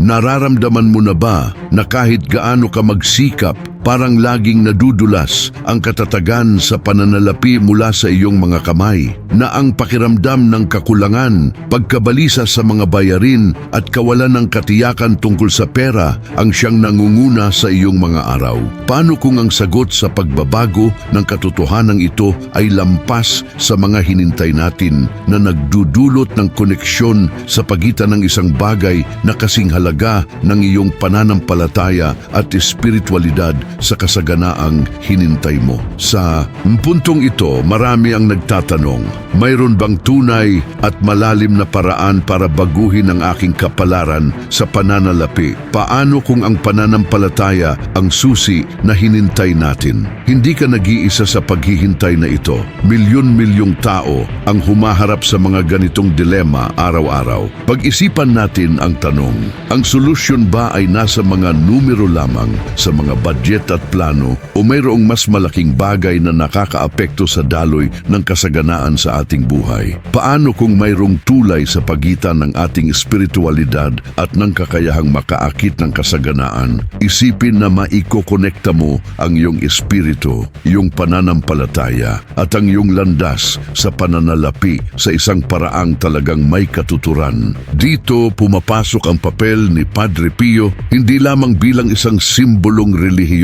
Nararamdaman mo na ba na kahit gaano ka magsikap, parang laging nadudulas ang katatagan sa pananalapi mula sa iyong mga kamay, na ang pakiramdam ng kakulangan, pagkabalisa sa mga bayarin at kawalan ng katiyakan tungkol sa pera ang siyang nangunguna sa iyong mga araw? Paano kung ang sagot sa pagbabago ng katotohanan ito ay lampas sa mga hinintay natin na nagdudulot ng koneksyon sa pagitan ng isang bagay na kasing halaga ng iyong pananampalataya at espiritualidad sa kasaganaang hinintay mo. Sa puntong ito, marami ang nagtatanong, mayroon bang tunay at malalim na paraan para baguhin ang aking kapalaran sa pananalapi? Paano kung ang pananampalataya ang susi na hinintay natin? Hindi ka nag-iisa sa paghihintay na ito. Milyon-milyong tao ang humaharap sa mga ganitong dilema araw-araw. Pag-isipan natin ang tanong, ang solusyon ba ay nasa mga numero lamang sa mga budget at plano o mayroong mas malaking bagay na nakakaapekto sa daloy ng kasaganaan sa ating buhay? Paano kung mayroong tulay sa pagitan ng ating espiritualidad at ng kakayahang makaakit ng kasaganaan? Isipin na maikokonekta mo ang iyong espiritu, iyong pananampalataya at ang iyong landas sa pananalapi sa isang paraang talagang may katuturan. Dito pumapasok ang papel ni Padre Pio hindi lamang bilang isang simbolong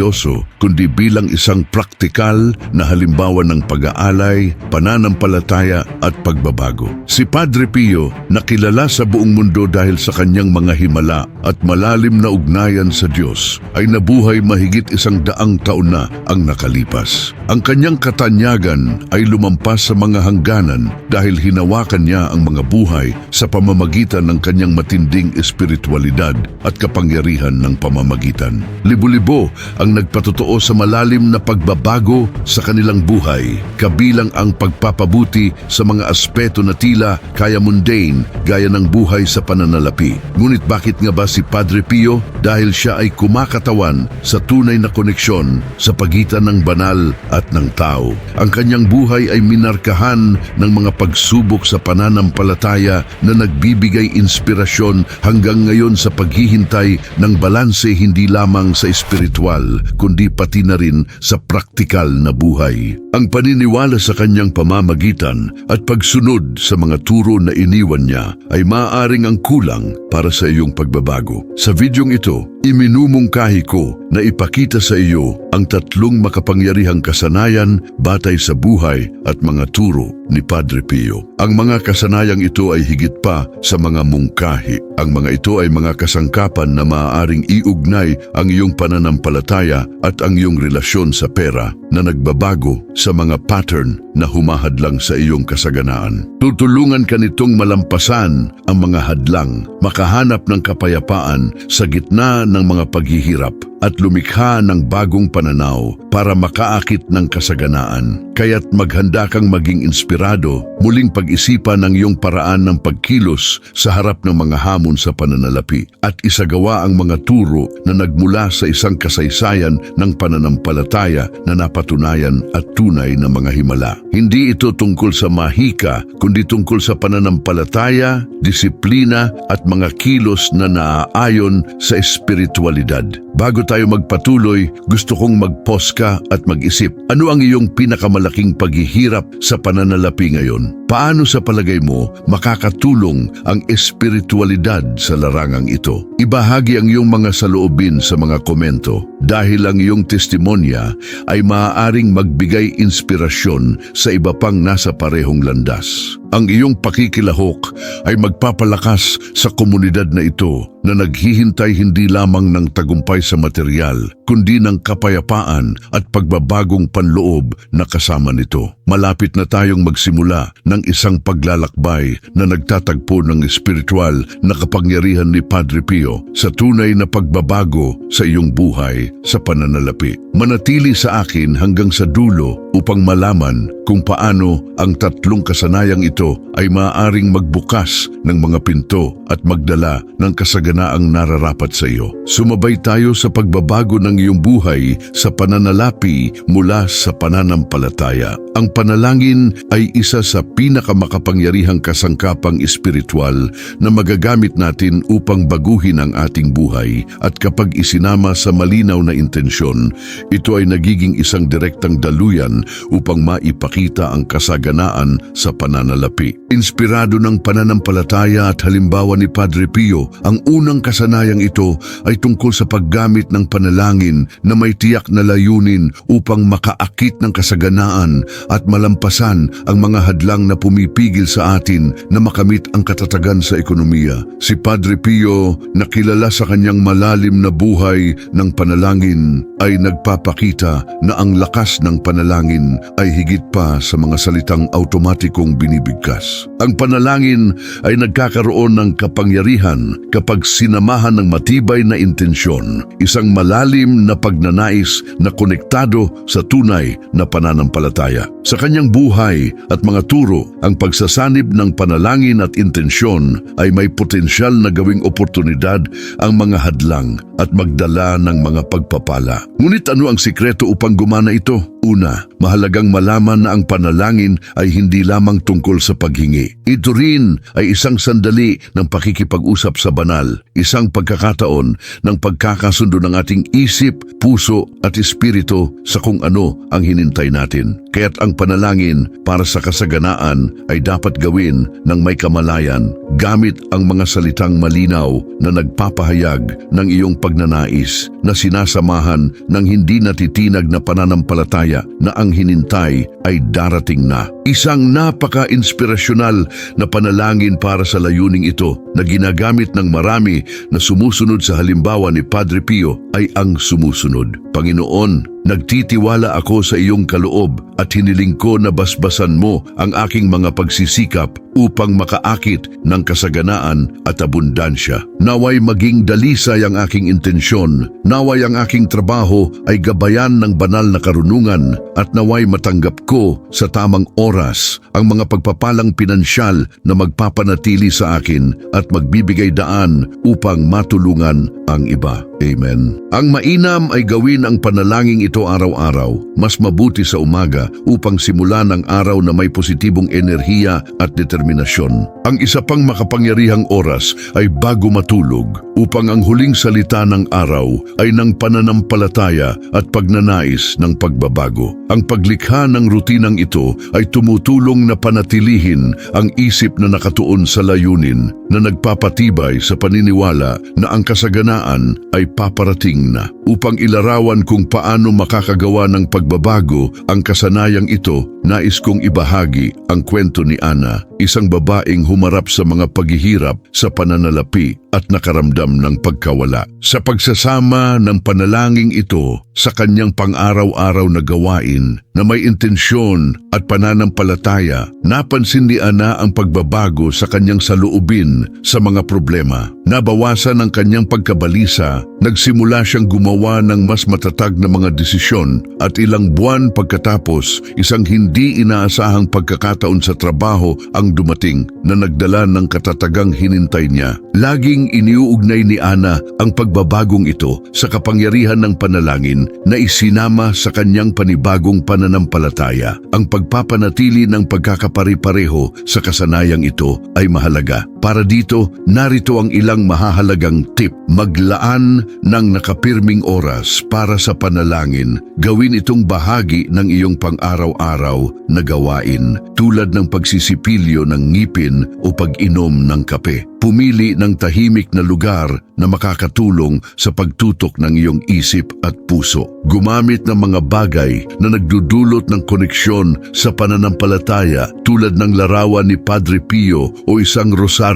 relihiyoso, kundi bilang isang praktikal na halimbawa ng pag-aalay, pananampalataya at pagbabago. Si Padre Pio nakilala sa buong mundo dahil sa kanyang mga himala at malalim na ugnayan sa Diyos ay nabuhay mahigit isang daang taon na ang nakalipas. Ang kanyang katanyagan ay lumampas sa mga hangganan dahil hinawakan niya ang mga buhay sa pamamagitan ng kanyang matinding espiritualidad at kapangyarihan ng pamamagitan. Libo-libo ang nagpatotoo sa malalim na pagbabago sa kanilang buhay, kabilang ang pagpapabuti sa mga aspeto na tila kaya mundane gaya ng buhay sa pananalapi. Ngunit bakit nga ba si Padre Pio? Dahil siya ay kumakatawan sa tunay na koneksyon sa pagitan ng banal at ng tao. Ang kanyang buhay ay minarkahan ng mga pagsubok sa pananampalataya na nagbibigay inspirasyon hanggang ngayon sa paghihintay ng balanse hindi lamang sa espiritual kundi pati na rin sa praktikal na buhay. Ang paniniwala sa kanyang pamamagitan at pagsunod sa mga turo na iniwan niya ay maaaring ang kulang para sa iyong pagbabago. Sa videong ito, iminumungkahi ko na ipakita sa iyo ang tatlong makapangyarihang kasanayan batay sa buhay at mga turo ni Padre Pio. Ang mga kasanayang ito ay higit pa sa mga mungkahi. Ang mga ito ay mga kasangkapan na maaaring iugnay ang iyong pananampalataya at ang iyong relasyon sa pera na nagbabago sa mga pattern na humahadlang sa iyong kasaganaan. Tutulungan ka nitong malampasan ang mga hadlang, makahanap ng kapayapaan sa gitna ng mga paghihirap at lumikha ng bagong pananaw para makaakit ng kasaganaan. Kaya't maghanda kang maging inspirado, muling pag-isipan ang iyong paraan ng pagkilos sa harap ng mga hamon sa pananalapi at isagawa ang mga turo na nagmula sa isang kasaysayan ng pananampalataya na napatunayan at tunay na mga himala. Hindi ito tungkol sa mahika, kundi tungkol sa pananampalataya, disiplina at mga kilos na naaayon sa espiritualidad. Bago tayo magpatuloy, gusto kong mag-pause ka at mag-isip. Ano ang iyong pinakamalaking paghihirap sa pananalapi ngayon? Paano sa palagay mo makakatulong ang espiritualidad sa larangang ito? Ibahagi ang iyong mga saloobin sa mga komento dahil ang iyong testimonya ay maaaring magbigay inspirasyon sa iba pang nasa parehong landas. Ang iyong pakikilahok ay magpapalakas sa komunidad na ito na naghihintay hindi lamang ng tagumpay sa material, kundi ng kapayapaan at pagbabagong panloob na kasama nito. Malapit na tayong magsimula ng isang paglalakbay na nagtatagpo ng espiritual na kapangyarihan ni Padre Pio sa tunay na pagbabago sa iyong buhay sa pananalapi. Manatili sa akin hanggang sa dulo upang malaman kung paano ang tatlong kasanayang ito ay maaaring magbukas ng mga pinto at magdala ng kasaganaang nararapat sa iyo. Sumabay tayo sa pagbabago ng iyong buhay sa pananalapi mula sa pananampalataya. Ang panalangin ay isa sa pinakamakapangyarihang kasangkapang espiritual na magagamit natin upang baguhin ang ating buhay at kapag isinama sa malinaw na intensyon, ito ay nagiging isang direktang daluyan upang maipakita ang kasaganaan sa pananalapi. Inspirado ng pananampalataya at halimbawa ni Padre Pio, ang unang kasanayang ito ay tungkol sa paggamit ng panalangin na may tiyak na layunin upang makaakit ng kasaganaan at malampasan ang mga hadlang na pumipigil sa atin na makamit ang katatagan sa ekonomiya. Si Padre Pio, nakilala sa kanyang malalim na buhay ng panalangin, ay nagpapakita na ang lakas ng panalangin ay higit pa sa mga salitang automatikong binibigkas. Ang panalangin ay nagkakaroon ng kapangyarihan kapag sinamahan ng matibay na intensyon, isang malalim na pagnanais na konektado sa tunay na pananampalataya. Sa kanyang buhay at mga turo, ang pagsasanib ng panalangin at intensyon ay may potensyal na gawing oportunidad ang mga hadlang at magdala ng mga pagpapala. Ngunit ano ang sikreto upang gumana ito? Una, mahalagang malaman na ang panalangin ay hindi lamang tungkol sa paghingi. Ito rin ay isang sandali ng pakikipag-usap sa banal, isang pagkakataon ng pagkakasundo ng ating isip, puso at espiritu sa kung ano ang hinintay natin. Kaya't ang panalangin para sa kasaganaan ay dapat gawin ng may kamalayan gamit ang mga salitang malinaw na nagpapahayag ng iyong pagnanais na sinasamahan ng hindi natitinag na pananampalataya na ang hinintay ay darating na. Isang napaka-inspirasyonal na panalangin para sa layuning ito na ginagamit ng marami na sumusunod sa halimbawa ni Padre Pio ay ang sumusunod. Panginoon, Nagtitiwala ako sa iyong kaloob at hiniling ko na basbasan mo ang aking mga pagsisikap upang makaakit ng kasaganaan at abundansya. Naway maging dalisay ang aking intensyon, naway ang aking trabaho ay gabayan ng banal na karunungan at naway matanggap ko sa tamang oras ang mga pagpapalang pinansyal na magpapanatili sa akin at magbibigay daan upang matulungan ang iba. Amen. Ang mainam ay gawin ang panalangin ito araw-araw, mas mabuti sa umaga upang simulan ang araw na may positibong enerhiya at determinasyon. Ang isa pang makapangyarihang oras ay bago matulog upang ang huling salita ng araw ay ng pananampalataya at pagnanais ng pagbabago. Ang paglikha ng rutinang ito ay tumutulong na panatilihin ang isip na nakatuon sa layunin na nagpapatibay sa paniniwala na ang kasaganaan ay paparating na. Upang ilarawan kung paano makakagawa ng pagbabago ang kasanayang ito, nais kong ibahagi ang kwento ni Ana, isang babaeng humarap sa mga paghihirap sa pananalapi at nakaramdam ng pagkawala. Sa pagsasama ng panalangin ito sa kanyang pang-araw-araw na gawain na may intensyon at pananampalataya, napansin ni Ana ang pagbabago sa kanyang saluubin sa mga problema. Nabawasan ang kanyang pagkabalisa, nagsimula siyang gumawa ng mas matatag na mga desisyon at ilang buwan pagkatapos, isang hindi inaasahang pagkakataon sa trabaho ang dumating na nagdala ng katatagang hinintay niya. Laging iniuugnay ni Ana ang pagbabagong ito sa kapangyarihan ng panalangin na isinama sa kanyang panibagong pananampalataya. Ang pagpapanatili ng pagkakapari-pareho sa kasanayang ito ay mahalaga. Para dito, narito ang ilang mahahalagang tip. Maglaan ng nakapirming oras para sa panalangin. Gawin itong bahagi ng iyong pang-araw-araw na gawain tulad ng pagsisipilyo ng ngipin o pag-inom ng kape. Pumili ng tahimik na lugar na makakatulong sa pagtutok ng iyong isip at puso. Gumamit ng mga bagay na nagdudulot ng koneksyon sa pananampalataya tulad ng larawan ni Padre Pio o isang rosaryo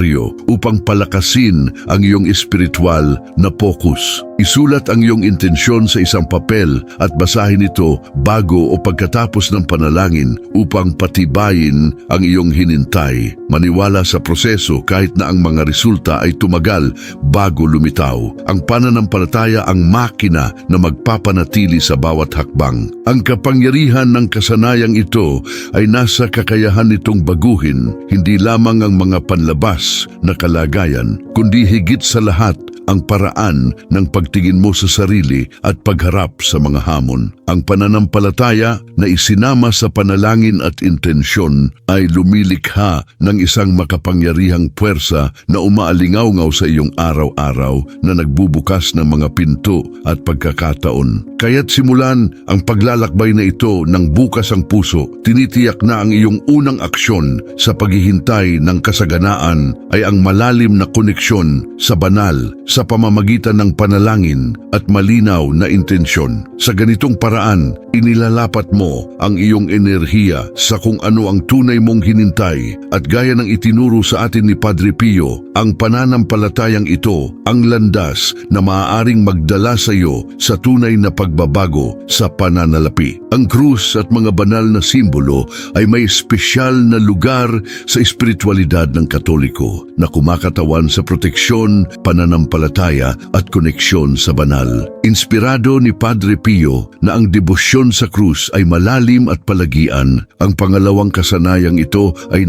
upang palakasin ang iyong espiritual na focus. Isulat ang iyong intensyon sa isang papel at basahin ito bago o pagkatapos ng panalangin upang patibayin ang iyong hinintay. Maniwala sa proseso kahit na ang mga resulta ay tumagal bago lumitaw. Ang pananampalataya ang makina na magpapanatili sa bawat hakbang. Ang kapangyarihan ng kasanayang ito ay nasa kakayahan nitong baguhin hindi lamang ang mga panlabas na kalagayan, kundi higit sa lahat ang paraan ng pagtingin mo sa sarili at pagharap sa mga hamon. Ang pananampalataya na isinama sa panalangin at intensyon ay lumilikha ng isang makapangyarihang puwersa na umaalingaw sa iyong araw-araw na nagbubukas ng mga pinto at pagkakataon. Kaya't simulan ang paglalakbay na ito ng bukas ang puso, tinitiyak na ang iyong unang aksyon sa paghihintay ng kasaganaan ay ang malalim na koneksyon sa banal sa pamamagitan ng panalangin at malinaw na intensyon. Sa ganitong paraan, inilalapat mo ang iyong enerhiya sa kung ano ang tunay mong hinintay at gaya ng itinuro sa atin ni Padre Pio, ang pananampalatayang ito ang landas na maaaring magdala sa iyo sa tunay na pagbabago sa pananalapi. Ang krus at mga banal na simbolo ay may espesyal na lugar sa espiritualidad ng Katoliko na kumakatawan sa proteksyon, pananampalataya at koneksyon sa banal. Inspirado ni Padre Pio na ang debosyon sa krus ay malalim at palagian, ang pangalawang kasanayang ito ay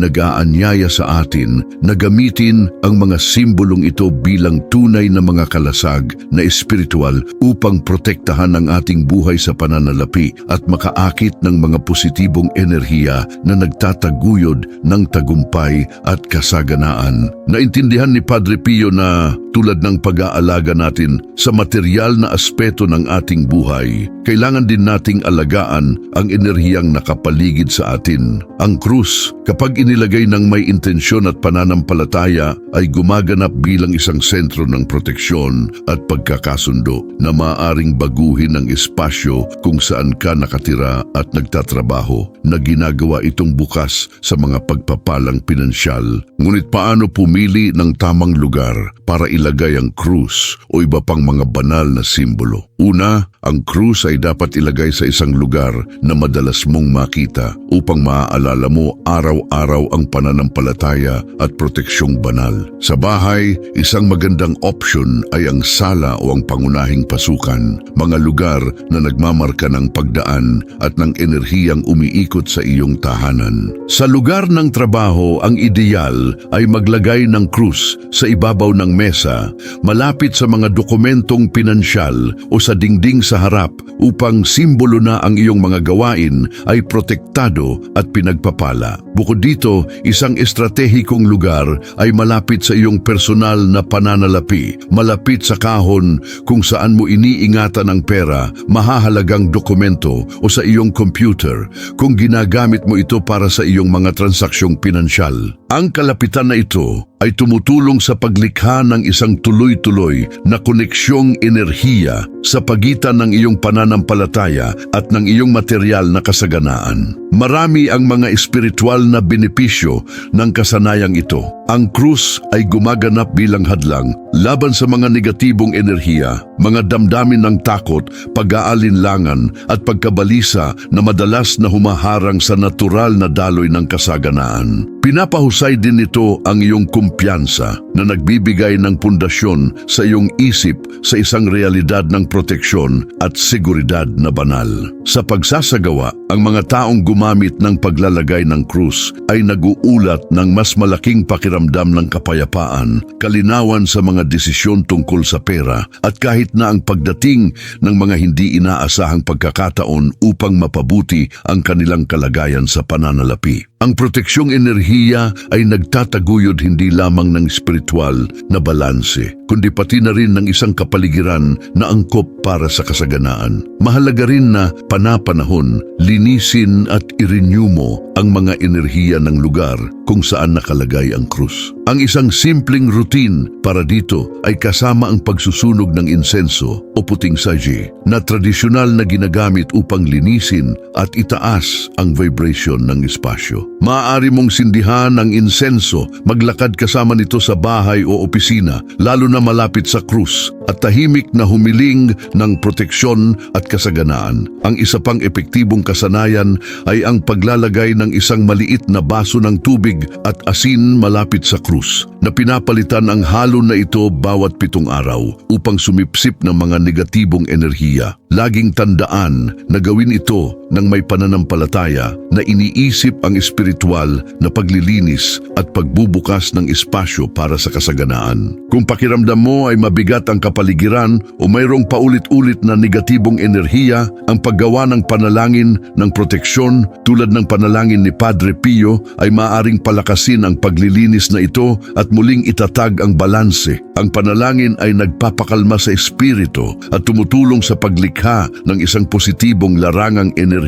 nag-aanyaya sa atin na gamitin ang mga simbolong ito bilang tunay na mga kalasag na espiritual upang protektahan ang ating buhay sa pananalapi at makaakit ng mga positibong enerhiya na nagtataguyod ng tagumpay at kasaganaan. Naintindihan ni Padre Pio na tulad ng pag-aalaga natin sa material na aspeto ng ating buhay, kailangan din nating alagaan ang enerhiyang nakapaligid sa atin. Ang krus, kapag inilagay ng may intensyon at pananampalataya, ay gumaganap bilang isang sentro ng proteksyon at pagkakasundo na maaring baguhin ang espasyo kung saan ka nakatira at nagtatrabaho na ginagawa itong bukas sa mga pagpapalang pinansyal. Ngunit paano pumili ng tamang lugar para ilagay ang krus o iba pang mga banal na simbolo? Una, ang krus ay dapat ilagay sa isang lugar na madalas mong makita upang maaalala mo araw-araw ang pananampalataya at proteksyong banal. Sa bahay, isang magandang option ay ang sala o ang pangunahing pasukan, mga lugar na nagmamarka ng pagdaan at ng enerhiyang umiikot sa iyong tahanan. Sa lugar ng trabaho, ang ideal ay maglagay ng krus sa ibabaw ng mesa, malapit sa mga dokumentong pinansyal o sa dingding sa harap upang simbolo na ang iyong mga gawain ay protektado at pinagpapala. Bukod dito, isang estratehikong lugar ay malapit sa iyong personal na pananalapi, malapit sa kahon kung saan mo iniingatan ang pera, mahahalagang dokumento o sa iyong computer kung ginagamit mo ito para sa iyong mga transaksyong pinansyal. Ang kalapitan na ito ay tumutulong sa paglikha ng isang tuloy-tuloy na koneksyong enerhiya sa pagitan ng iyong pananampalataya at ng iyong material na kasaganaan. Marami ang mga espiritual na benepisyo ng kasanayang ito. Ang krus ay gumaganap bilang hadlang laban sa mga negatibong enerhiya, mga damdamin ng takot, pag-aalinlangan at pagkabalisa na madalas na humaharang sa natural na daloy ng kasaganaan. Pinapahusay din nito ang iyong kumpiyansa na nagbibigay ng pundasyon sa iyong isip sa isang realidad ng proteksyon at seguridad na banal. Sa pagsasagawa, ang mga taong gumamit ng paglalagay ng krus ay naguulat ng mas malaking pakiramdam ng kapayapaan, kalinawan sa mga desisyon tungkol sa pera at kahit na ang pagdating ng mga hindi inaasahang pagkakataon upang mapabuti ang kanilang kalagayan sa pananalapi. Ang proteksyong enerhiya ay nagtataguyod hindi lamang ng spiritual na balanse, kundi pati na rin ng isang kapaligiran na angkop para sa kasaganaan. Mahalaga rin na panapanahon, linisin at i-renew mo ang mga enerhiya ng lugar kung saan nakalagay ang krus. Ang isang simpleng routine para dito ay kasama ang pagsusunog ng insenso o puting saji na tradisyonal na ginagamit upang linisin at itaas ang vibration ng espasyo. Maaari mong sindihan ang insenso, maglakad kasama nito sa bahay o opisina, lalo na malapit sa krus, at tahimik na humiling ng proteksyon at kasaganaan. Ang isa pang epektibong kasanayan ay ang paglalagay ng ng isang maliit na baso ng tubig at asin malapit sa krus na pinapalitan ang halo na ito bawat pitong araw upang sumipsip ng mga negatibong enerhiya. Laging tandaan na gawin ito ng may pananampalataya na iniisip ang espiritual na paglilinis at pagbubukas ng espasyo para sa kasaganaan. Kung pakiramdam mo ay mabigat ang kapaligiran o mayroong paulit-ulit na negatibong enerhiya, ang paggawa ng panalangin ng proteksyon tulad ng panalangin ni Padre Pio ay maaring palakasin ang paglilinis na ito at muling itatag ang balanse. Ang panalangin ay nagpapakalma sa espiritu at tumutulong sa paglikha ng isang positibong larangang enerhiya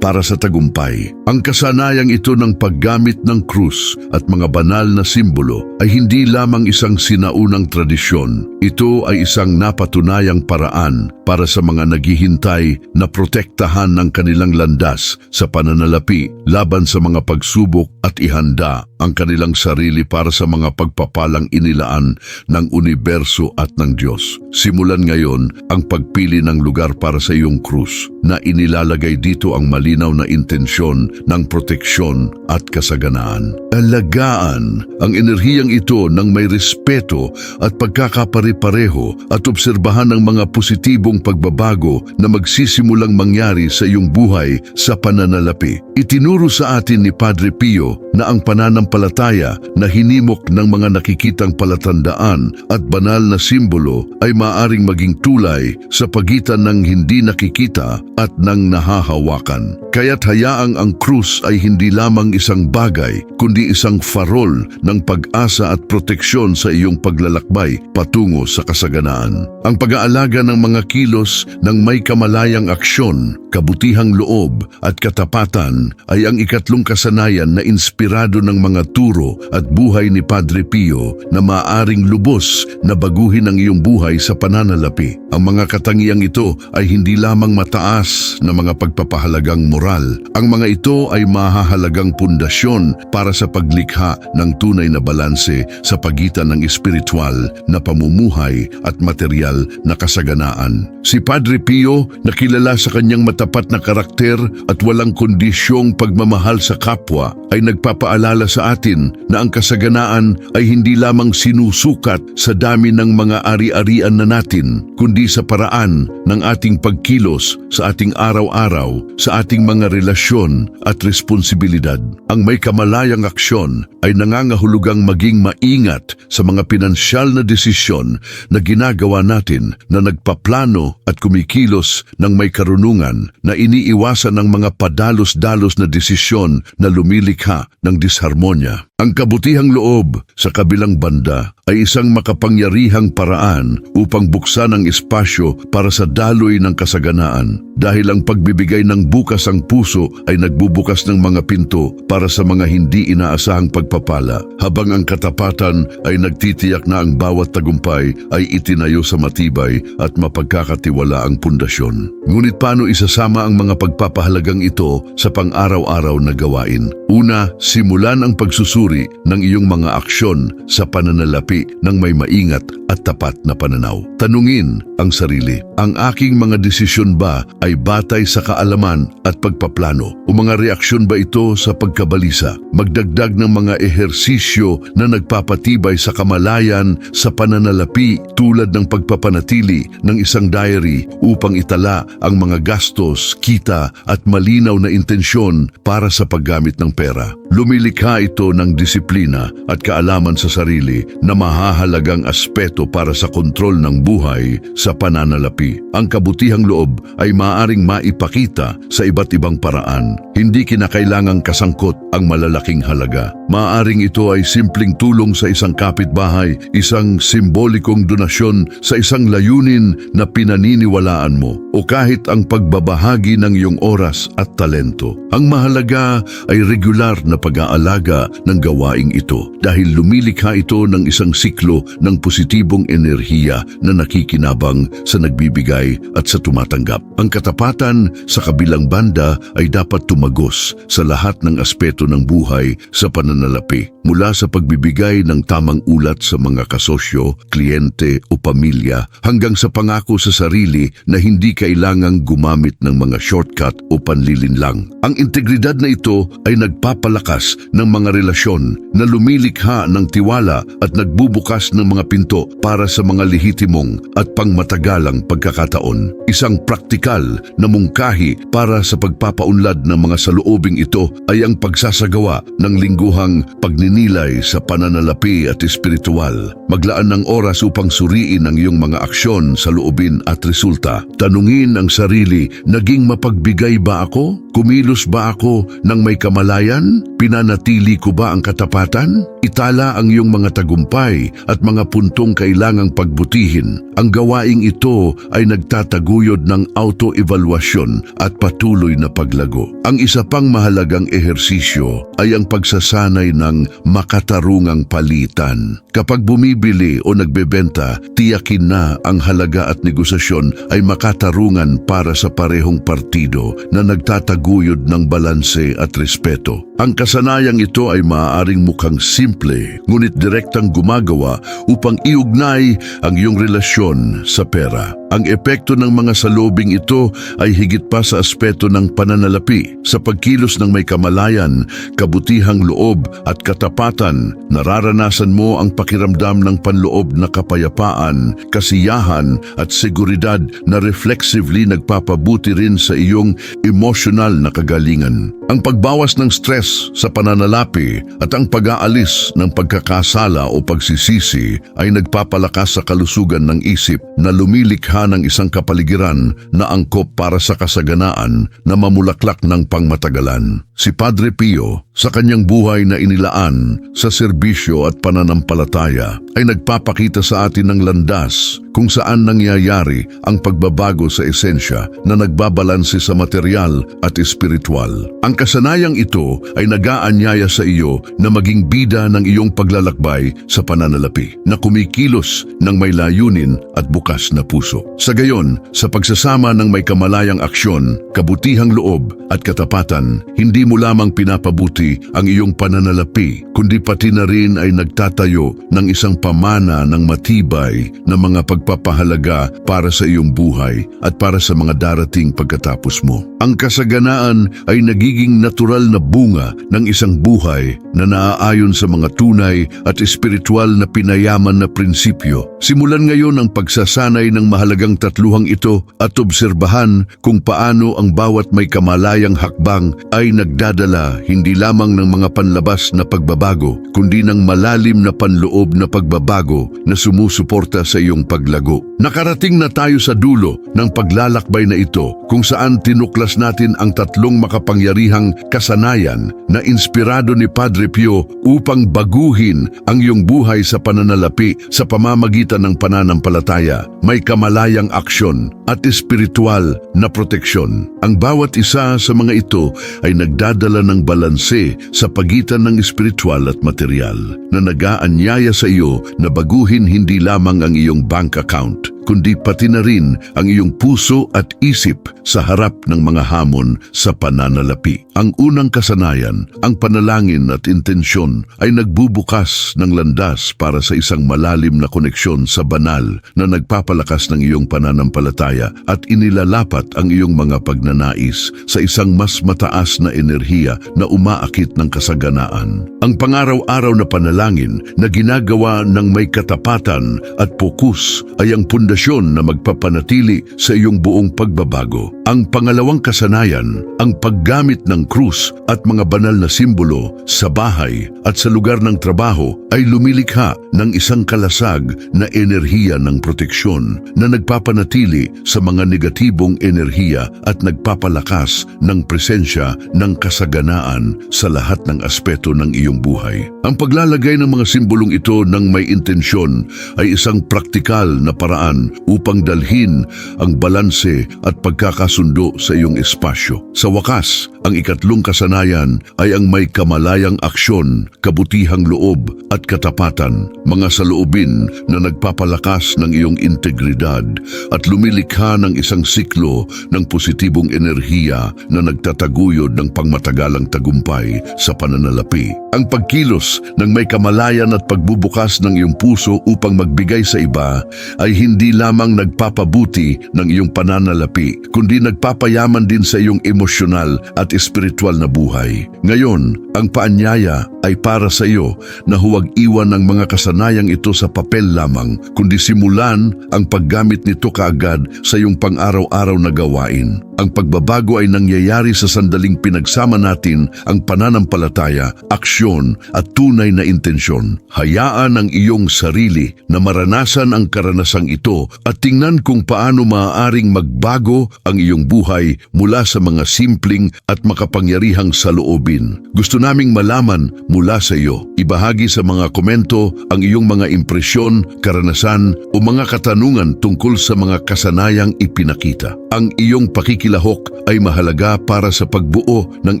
para sa tagumpay. Ang kasanayang ito ng paggamit ng krus at mga banal na simbolo ay hindi lamang isang sinaunang tradisyon. Ito ay isang napatunayang paraan para sa mga naghihintay na protektahan ng kanilang landas sa pananalapi laban sa mga pagsubok at ihanda ang kanilang sarili para sa mga pagpapalang inilaan ng universo at ng Diyos. Simulan ngayon ang pagpili ng lugar para sa iyong krus na inilalagay dito ang malinaw na intensyon ng proteksyon at kasaganaan. Alagaan ang enerhiyang ito ng may respeto at pagkakapare-pareho at obserbahan ang mga positibong pagbabago na magsisimulang mangyari sa iyong buhay sa pananalapi. Itinuro sa atin ni Padre Pio na ang pananampalataya na hinimok ng mga nakikitang palatandaan at banal na simbolo ay maaring maging tulay sa pagitan ng hindi nakikita at ng nahahawakan. Kaya't hayaang ang krus ay hindi lamang isang bagay, kundi isang farol ng pag-asa at proteksyon sa iyong paglalakbay patungo sa kasaganaan. Ang pag-aalaga ng mga kilos ng may kamalayang aksyon, kabutihang loob at katapatan ay ang ikatlong kasanayan na inspirado ng mga turo at buhay ni Padre Pio na maaring lubos na baguhin ang iyong buhay sa pananalapi. Ang mga katangiang ito ay hindi lamang mataas na mga pagpapahalagang moral. Ang mga ito ay mahahalagang pundasyon para sa paglikha ng tunay na balanse sa pagitan ng espiritual na pamumuhay at material na kasaganaan. Si Padre Pio, nakilala sa kanyang matapat na karakter at walang kondisyong pagmamahal sa kapwa, ay nagpapaalala sa atin na ang kasaganaan ay hindi lamang sinusukat sa dami ng mga ari-arian na natin, kundi sa paraan ng ating pagkilos sa ating araw-araw, sa ating mga relasyon at responsibilidad. Ang may kamalayang aksyon ay nangangahulugang maging maingat sa mga pinansyal na desisyon na ginagawa natin na nagpaplano at kumikilos ng may karunungan na iniiwasan ng mga padalos-dalos na desisyon na lumilikha ng disharmonya. Ang kabutihang loob sa kabilang banda ay isang makapangyarihang paraan upang buksan ang espasyo para sa daloy ng kasaganaan. Dahil ang pagbibigay ng bukas ang puso ay nagbubukas ng mga pinto para sa mga hindi inaasahang pagpapala. Habang ang katapatan ay nagtitiyak na ang bawat tagumpay ay itinayo sa matibay at mapagkakatiwala ang pundasyon. Ngunit paano isasama ang mga pagpapahalagang ito sa pang-araw-araw na gawain? Una, simulan ang pagsusuri ng iyong mga aksyon sa pananalapi ng may maingat at tapat na pananaw. Tanungin ang sarili, ang aking mga desisyon ba ay batay sa kaalaman at pagpaplano o mga reaksyon ba ito sa pagkabalisa? Magdagdag ng mga ehersisyo na nagpapatibay sa kamalayan sa pananalapi tulad ng pagpapanatili ng isang diary upang itala ang mga gastos, kita at malinaw na intensyon para sa paggamit ng pera. Lumilikha ito ng disiplina at kaalaman sa sarili na mahahalagang aspeto para sa kontrol ng buhay sa pananalapi. Ang kabutihang loob ay maaaring maipakita sa iba't ibang paraan. Hindi kinakailangang kasangkot ang malalaking halaga. Maaaring ito ay simpleng tulong sa isang kapitbahay, isang simbolikong donasyon sa isang layunin na pinaniniwalaan mo, o kahit ang pagbabahagi ng iyong oras at talento. Ang mahalaga ay regular na pag-aalaga ng gawaing ito dahil lumilikha ito ng isang siklo ng positibong enerhiya na nakikinabang sa nagbibigay at sa tumatanggap. Ang katapatan sa kabilang banda ay dapat tumagos sa lahat ng aspeto ng buhay sa pananalapi mula sa pagbibigay ng tamang ulat sa mga kasosyo, kliyente o pamilya hanggang sa pangako sa sarili na hindi kailangang gumamit ng mga shortcut o panlilinlang. Ang integridad na ito ay nagpapalakas ng mga relasyon na lumilikha ng tiwala at nagbubukas ng mga pinto para sa mga lehitimong at pangmatagalang pagkakataon. Isang praktikal na mungkahi para sa pagpapaunlad ng mga saloobing ito ay ang pagsasagawa ng lingguhang pagninilay sa pananalapi at espiritual. Maglaan ng oras upang suriin ang iyong mga aksyon sa loobin at resulta. Tanungin ang sarili, naging mapagbigay ba ako? Kumilos ba ako ng may kamalayan? Pinanatili ko ba ang katapatan? Itala ang iyong mga tagumpay at mga puntong kailangang pagbutihin. Ang gawaing ito ay nagtataguyod ng auto-evaluasyon at patuloy na paglago. Ang isa pang mahalagang ehersisyo ay ang pagsasanay ng makatarungang palitan. Kapag bumibili o nagbebenta, tiyakin na ang halaga at negosasyon ay makatarungan para sa parehong partido na nagtataguyod ng balanse at respeto. Ang kasanayang ito ay maaaring mukhang simple, ngunit direktang gumagawa upang iugnay ang iyong relasyon sa pera. Ang epekto ng mga salobing ito ay higit pa sa aspeto ng pananalapi. Sa pagkilos ng may kamalayan, kabutihang loob at katapatan, nararanasan mo ang pakiramdam ng panloob na kapayapaan, kasiyahan at seguridad na reflexively nagpapabuti rin sa iyong emotional na kagalingan. Ang pagbawas ng stress sa pananalapi at ang pag-aalis ng pagkakasala o pagsisisi ay nagpapalakas sa kalusugan ng isip na lumilikha ng isang kapaligiran na angkop para sa kasaganaan na mamulaklak ng pangmatagalan. Si Padre Pio, sa kanyang buhay na inilaan sa serbisyo at pananampalataya, ay nagpapakita sa atin ng landas kung saan nangyayari ang pagbabago sa esensya na nagbabalanse sa material at espiritual. Ang kasanayang ito ay nagaanyaya sa iyo na maging bida ng iyong paglalakbay sa pananalapi, na kumikilos ng may layunin at bukas na puso. Sa gayon, sa pagsasama ng may kamalayang aksyon, kabutihang loob at katapatan, hindi mo lamang pinapabuti ang iyong pananalapi, kundi pati na rin ay nagtatayo ng isang pamana ng matibay na mga pagpapahalaga para sa iyong buhay at para sa mga darating pagkatapos mo. Ang kasaganaan ay nagiging natural na bunga ng isang buhay na naaayon sa mga tunay at espiritual na pinayaman na prinsipyo. Simulan ngayon ang pagsasanay ng mahalagang tatluhang ito at obserbahan kung paano ang bawat may kamalayang hakbang ay nagdadala hindi lamang ng mga panlabas na pagbabago, kundi ng malalim na panloob na pagbabago na sumusuporta sa iyong paglago. Nakarating na tayo sa dulo ng paglalakbay na ito kung saan tinuklas natin ang tatlong makapangyarihang kasanayan na inspirado ni Padre Pio upang baguhin ang iyong buhay sa pananalapi sa pamamagitan ng pananampalataya, may kamalayang aksyon at espiritual na proteksyon. Ang bawat isa sa mga ito ay nagdadala ng balanse sa pagitan ng espiritual at material na nagaanyaya sa iyo na baguhin hindi lamang ang iyong bank account kundi pati na rin ang iyong puso at isip sa harap ng mga hamon sa pananalapi. Ang unang kasanayan, ang panalangin at intensyon ay nagbubukas ng landas para sa isang malalim na koneksyon sa banal na nagpapalakas ng iyong pananampalataya at inilalapat ang iyong mga pagnanais sa isang mas mataas na enerhiya na umaakit ng kasaganaan. Ang pangaraw-araw na panalangin na ginagawa ng may katapatan at pokus ay ang pundasyon na magpapanatili sa iyong buong pagbabago. Ang pangalawang kasanayan, ang paggamit ng krus at mga banal na simbolo sa bahay at sa lugar ng trabaho ay lumilikha ng isang kalasag na enerhiya ng proteksyon na nagpapanatili sa mga negatibong enerhiya at nagpapalakas ng presensya ng kasaganaan sa lahat ng aspeto ng iyong buhay. Ang paglalagay ng mga simbolong ito ng may intensyon ay isang praktikal na paraan upang dalhin ang balanse at pagkakasundo sa iyong espasyo. Sa wakas, ang ikatlong kasanayan ay ang may kamalayang aksyon, kabutihang loob at katapatan, mga saloobin na nagpapalakas ng iyong integridad at lumilikha ng isang siklo ng positibong enerhiya na nagtataguyod ng pangmatagalang tagumpay sa pananalapi. Ang pagkilos ng may kamalayan at pagbubukas ng iyong puso upang magbigay sa iba ay hindi lamang nagpapabuti ng iyong pananalapi, kundi nagpapayaman din sa iyong emosyonal at espiritual na buhay. Ngayon, ang paanyaya ay para sa iyo na huwag iwan ng mga kasanayang ito sa papel lamang, kundi simulan ang paggamit nito kaagad sa iyong pang-araw-araw na gawain. Ang pagbabago ay nangyayari sa sandaling pinagsama natin ang pananampalataya, aksyon at tunay na intensyon. Hayaan ang iyong sarili na maranasan ang karanasang ito at tingnan kung paano maaaring magbago ang iyong buhay mula sa mga simpleng at makapangyarihang saloobin. Gusto naming malaman mula sa iyo. Ibahagi sa mga komento ang iyong mga impresyon, karanasan o mga katanungan tungkol sa mga kasanayang ipinakita. Ang iyong pakikilahok ay mahalaga para sa pagbuo ng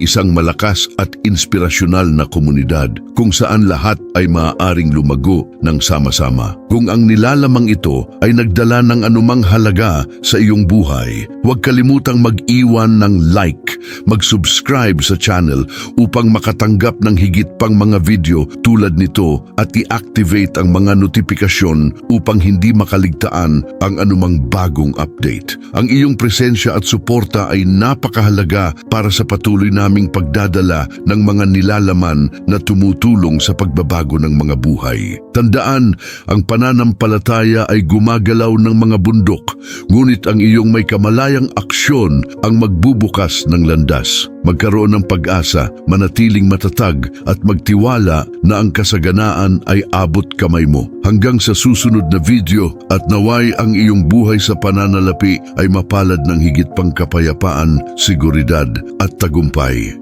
isang malakas at inspirasyonal na komunidad kung saan lahat ay maaaring lumago ng sama-sama. Kung ang nilalamang ito ay nagdala ng anumang halaga sa iyong buhay, huwag kalimutang mag-iwan ng like, mag-subscribe sa channel upang makatanggap ng higit pang mga video tulad nito at i-activate ang mga notifikasyon upang hindi makaligtaan ang anumang bagong update. Ang iyong presensya at suporta ay napakahalaga para sa patuloy naming pagdadala ng mga nilalaman na tumutulong sa pagbabago ng mga buhay. Tandaan, ang pananampalataya ay gumagalaw ng mga bundok, ngunit ang iyong may kamalayang aksyon ang magbubukas ng landas. Magkaroon ng pag-asa, manatiling matatag at magtiwala na ang kasaganaan ay abot kamay mo. Hanggang sa susunod na video at naway ang iyong buhay sa pananalapi ay mapalad ng higit pang kapayapaan, seguridad at tagumpay.